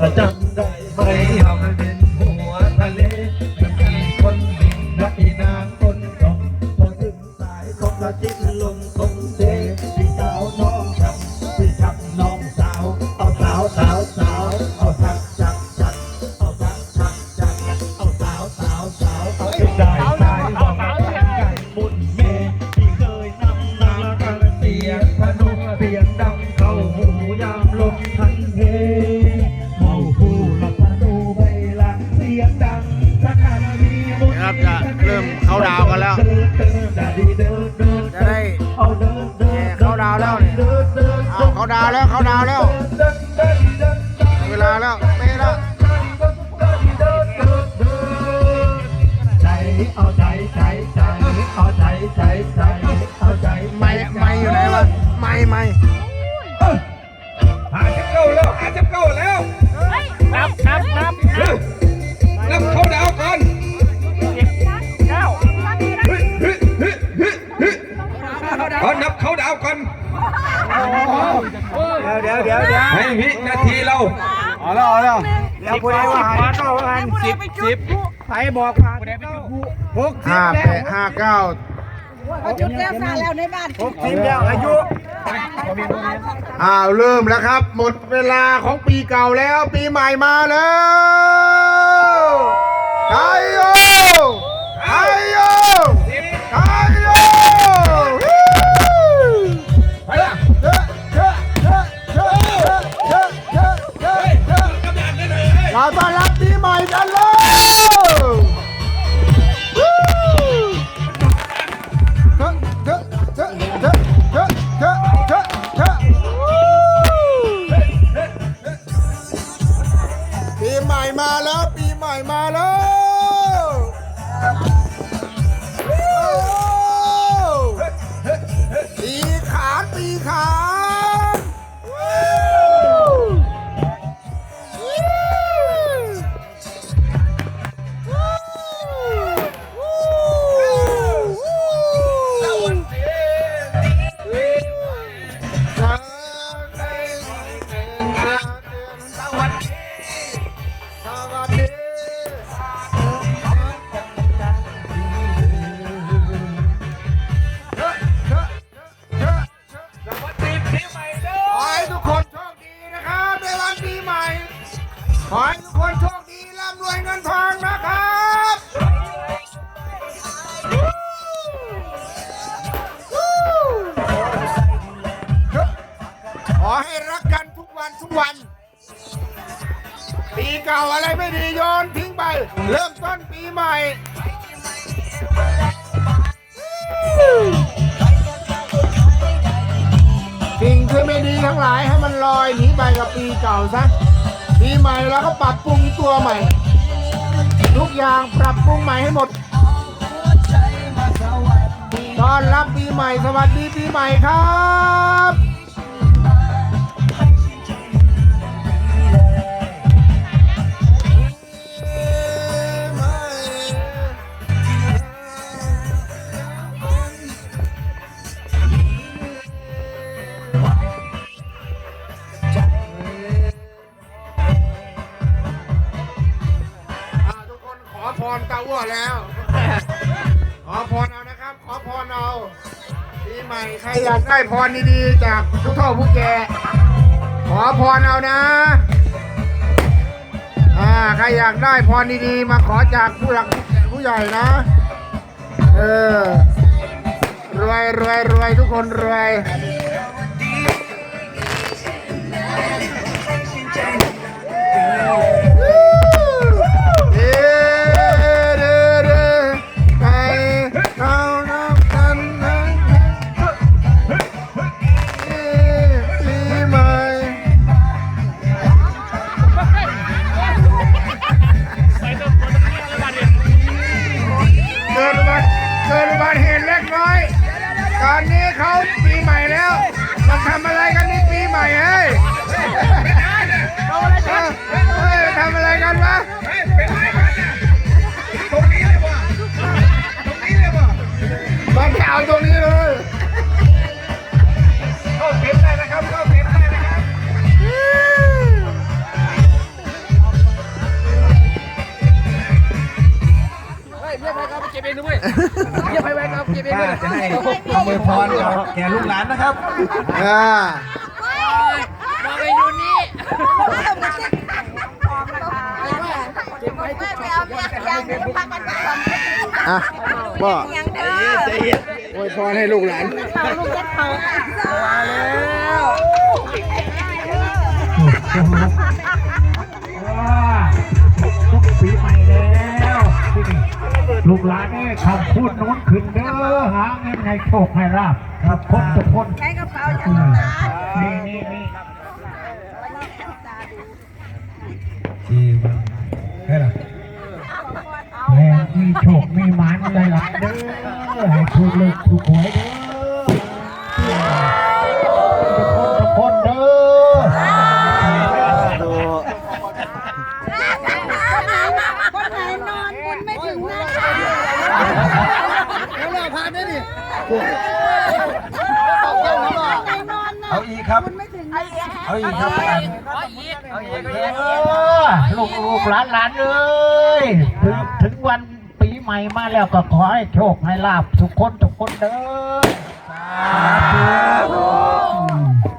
Adam นะครับจะเริ่มเข้าดาวน์กันแล้ว จะได้แห่เข้าดาวน์แล้วเนี่ยเอาเข้าดาวน์แล้วเข้าดาวน์แล้ว เวลาแล้วเป๊ะแล้วใจเอาใจใจใจเอาใจใจใจเอาใจไม่ไม่อยู่ไหนวะไม่ไม่ เดี๋ยวเดี๋ยวเดี๋ยวเดี๋ยวให้วินาทีเราเอาแล้วเอาแล้วเดี๋ยวพูดได้ว่าหาเข้ากันสิบสิบใครบอกผ่านหกสิบแปดห้าเก้าเขาจุดแล้วซาแล้วในบ้านหกสิบแล้วอายุอ้าวเริ่มแล้วครับ หมดเวลาของปีเก่าแล้ว ปีใหม่มาแล้ว ขา เริ่มต้นปีใหม่ สิ่งที่ไม่ดีทั้งหลายให้มันลอยหนีไปกับปีเก่าซะ ปีใหม่เราก็ปรับปรุงตัวใหม่ ทุกอย่างปรับปรุงใหม่ให้หมดตอนรับปีใหม่สวัสดีปีใหม่ครับ รตาอ้วแล้ว ขอพรเอานะครับ ขอพรเอาปีใหม่ใครอยากได้พรดีๆจากผู้เฒ่าผู้แก่ขอพรเอานะอ่าใครอยากได้พรดีๆ มาขอจากผู้หลักผู้ใหญ่นะ เออรวยรวยรวยทุกคนรวย คำอวยพรกับแก่ลูกหลานนะครับอ่ามาไปดูนี่อะพ่ออวยพรให้ลูกหลานมาแล้ว กหลานนี่คำพูดโน้นขึ้นเด้อหาเงินให้โชคให้ลาบครับคนทุกคนใช้กระเป๋าอย่างนั้นนะนี่นี่นี่ที่มันแค่ละแม่มีโชคมีหมันหลายๆเด้อให้ถูกเลิกถูกหวยเด้อ เอาอีกครับเอาอีกเอาอีกเออลูกลูกหลานหลานเอ้ยถึงถึงวันปีใหม่มาแล้วก็ขอให้โชคให้ลาบทุกคนทุกคนเด้อสาธุ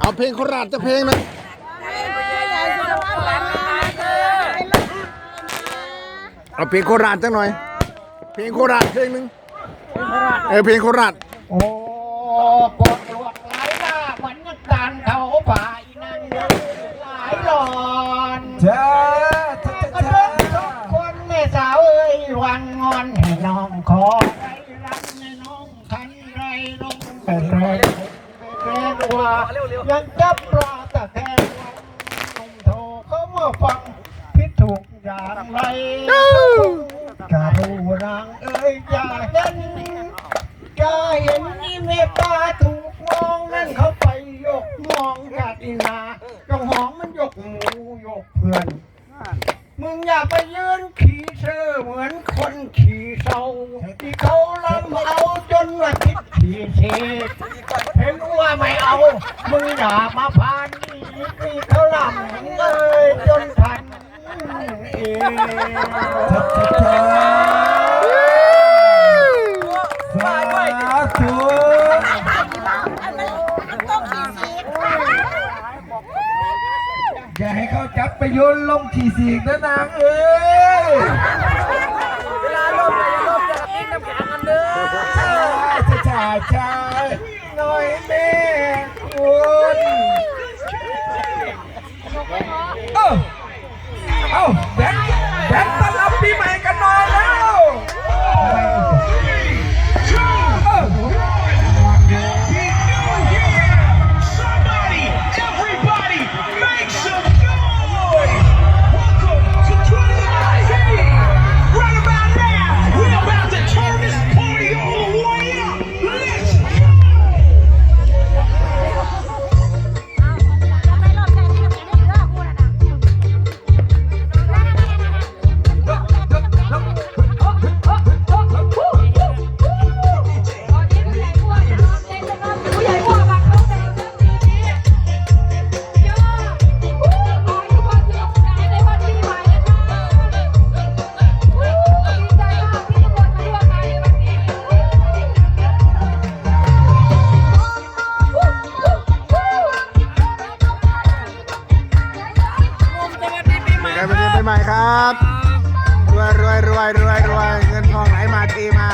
เอาเพลงโคราชจะเพลงนะเอาเพลงโคราชจังหน่อย เพลงโคราชเพลงหนึงเออเพลงโคราชโอ้ายังจับปลาตะแคงวันนุ่มโทรเขามาฟังพิดถูกอย่างไรกะรู้นางเอ้ยอย่าเห็นจะเห็นนี่เมตตาถูกมองนั่นเขาไปยกมองกาดินา องสาธุต้องขี่สีอย่าให้เขาจับไปโยนลงขี่สีกนะนางเอ้ย รวยรวยรวยเงินทองไหลมาเทมา